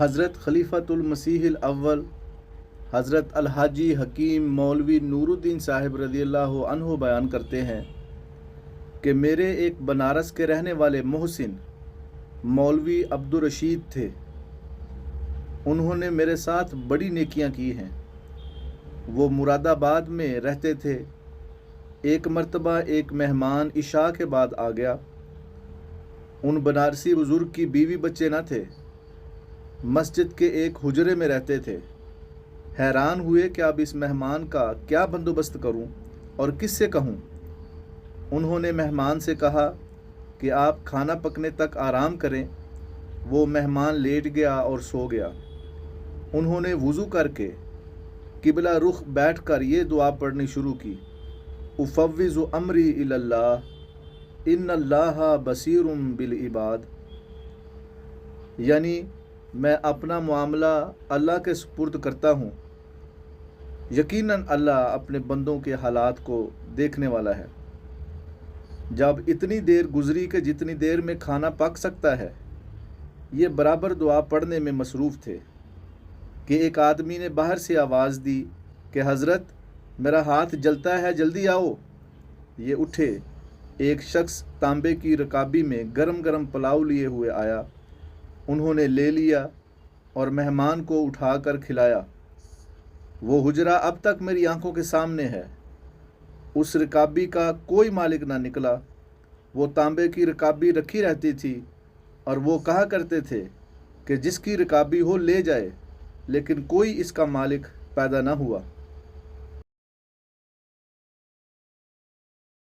حضرت خلیفۃ المسیح الاول، حضرت الحاجی حکیم مولوی نور الدین صاحب رضی اللہ عنہ بیان کرتے ہیں کہ میرے ایک بنارس کے رہنے والے محسن مولوی عبدالرشید تھے۔ انہوں نے میرے ساتھ بڑی نیکیاں کی ہیں۔ وہ مراد آباد میں رہتے تھے۔ ایک مرتبہ ایک مہمان عشاء کے بعد آ گیا۔ ان بنارسی بزرگ کی بیوی بچے نہ تھے۔ مسجد کے ایک حجرے میں رہتے تھے۔ حیران ہوئے کہ اب اس مہمان کا کیا بندوبست کروں اور کس سے کہوں۔ انہوں نے مہمان سے کہا کہ آپ کھانا پکنے تک آرام کریں۔ وہ مہمان لیٹ گیا اور سو گیا۔ انہوں نے وضو کر کے قبلہ رخ بیٹھ کر یہ دعا پڑھنی شروع کی۔ افوض امری اللہ ان اللہ بصیر بالعباد۔ یعنی میں اپنا معاملہ اللہ کے سپرد کرتا ہوں۔ یقیناً اللہ اپنے بندوں کے حالات کو دیکھنے والا ہے۔ جب اتنی دیر گزری کہ جتنی دیر میں کھانا پک سکتا ہے، یہ برابر دعا پڑھنے میں مصروف تھے کہ ایک آدمی نے باہر سے آواز دی کہ، حضرت، میرا ہاتھ جلتا ہے، جلدی آؤ یہ اٹھے۔ ایک شخص تانبے کی رکابی میں گرم گرم پلاؤ لیے ہوئے آیا۔ انہوں نے لے لیا اور مہمان کو اٹھا کر کھلایا۔ وہ حجرہ اب تک میری آنکھوں کے سامنے ہے۔ اس رکابی کا کوئی مالک نہ نکلا۔ وہ تانبے کی رکابی رکھی رہتی تھی اور وہ کہا کرتے تھے کہ جس کی رکابی ہو لے جائے، لیکن کوئی اس کا مالک پیدا نہ ہوا۔